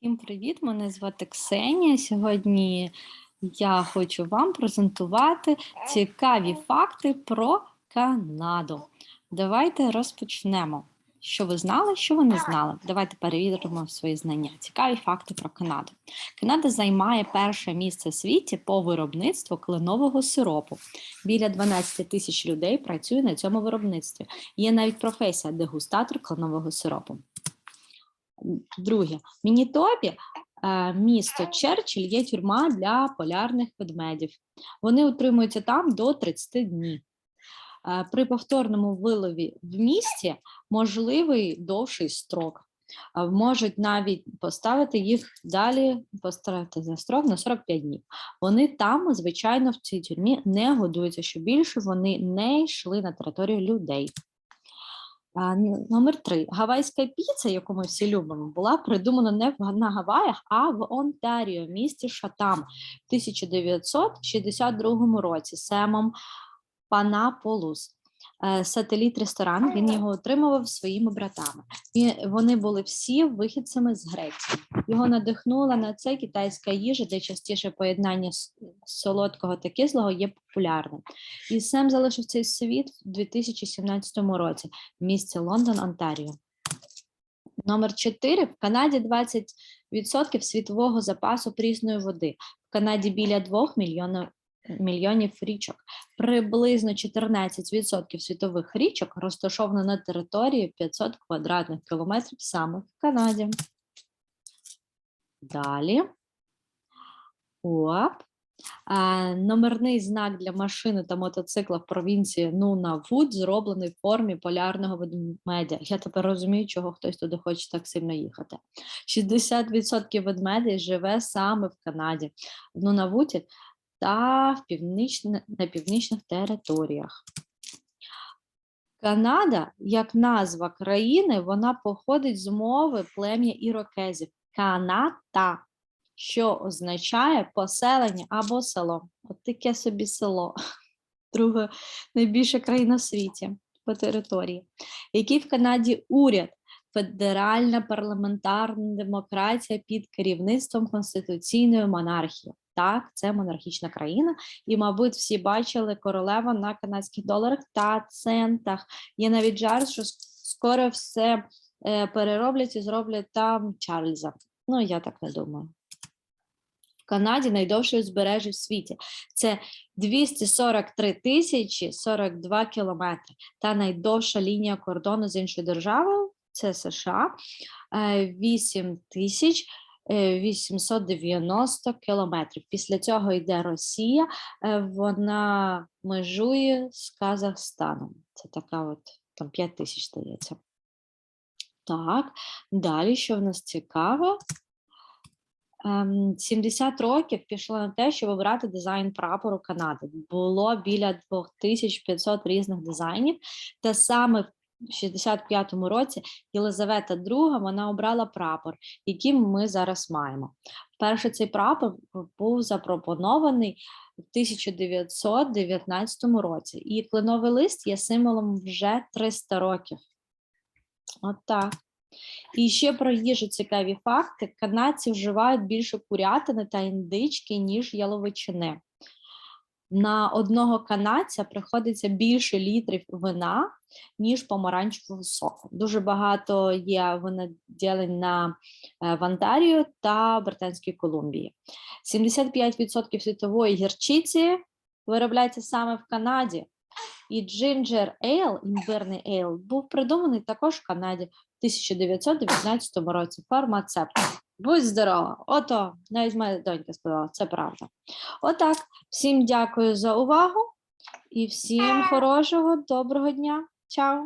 Всім привіт! Мене звати Ксенія. Сьогодні я хочу вам презентувати цікаві факти про Канаду. Давайте розпочнемо. Що ви знали, що ви не знали? Давайте перевіримо свої знання. Цікаві факти про Канаду. Канада займає перше місце в світі по виробництву кленового сиропу. Біля 12 тисяч людей працює на цьому виробництві. Є навіть професія дегустатор кленового сиропу. Друге, Мінітопі, е, місто Черчилль, є тюрма для полярних ведмедів. Вони утримуються там до 30 днів. Е, При повторному вилові в місті можливий довший строк. Е, Можуть навіть поставити їх далі, поставити за строк на 45 днів. Вони там, звичайно, в цій тюрмі не годуються, що більше вони не йшли на територію людей. Номер три. Гавайська піца, яку ми всі любимо, була придумана не в- на Гаваях, а в Онтаріо, місті Шатам в 1962 році Семом Панаполус. Е, Сателіт ресторан, він його отримував своїми братами. І вони були всі вихідцями з Греції. Його надихнула на це китайська їжа, де частіше поєднання солодкого та кислого є популярним. І Сем залишив цей світ в 2017 році в місті Лондон, Онтаріо. Номер 4. В Канаді 20% світового запасу прісної води. В Канаді біля 2 мільйонів, мільйонів річок. Приблизно 14% світових річок розташовано на території 500 квадратних кілометрів саме в Канаді. Далі. Оп. Номерний знак для машини та мотоцикла в провінції Нунавут зроблений в формі полярного ведмедя. Я тепер розумію, чого хтось туди хоче так сильно їхати. 60% ведмедей живе саме в Канаді, в Нунавуті та в північне, на північних територіях. Канада, як назва країни, вона походить з мови плем'я ірокезів. Каната що означає поселення або село. От таке собі село. Друга найбільша країна в світі по території. Який в Канаді уряд? Федеральна парламентарна демократія під керівництвом конституційної монархії. Так, це монархічна країна, і, мабуть, всі бачили королеву на канадських доларах та центах. Є навіть жарт, що скоро все перероблять і зроблять там Чарльза. Ну, я так не думаю. В Канаді найдовше узбережжя в світі. Це 243 тисячі 42 кілометри. Та найдовша лінія кордону з іншою державою це США е, 8 тисяч. е, 890 кілометрів. Після цього йде Росія, е, вона межує з Казахстаном. Це така от там 5 тисяч здається. Так, далі, що в нас цікаво? Ем, 70 років пішло на те, щоб обрати дизайн прапору Канади. Було біля 2500 різних дизайнів, та саме в 65-му році Єлизавета II вона обрала прапор, який ми зараз маємо. Перше цей прапор був запропонований в 1919 році, і кленовий лист є символом вже 300 років. От так. І ще про їжу цікаві факти: канадці вживають більше курятини та індички, ніж яловичини. На одного канадця приходиться більше літрів вина, ніж помаранчевого соку. Дуже багато є виноділень на е, в Онтаріо та Британській Колумбії. 75% світової гірчиці виробляється саме в Канаді. І Ginger Ale, імбирний ейл, був придуманий також в Канаді в 1919 році фармацептом. Будь здорова! Ото навіть моя донька сказала, це правда. Отак. Всім дякую за увагу і всім хорошого, доброго дня. Чао!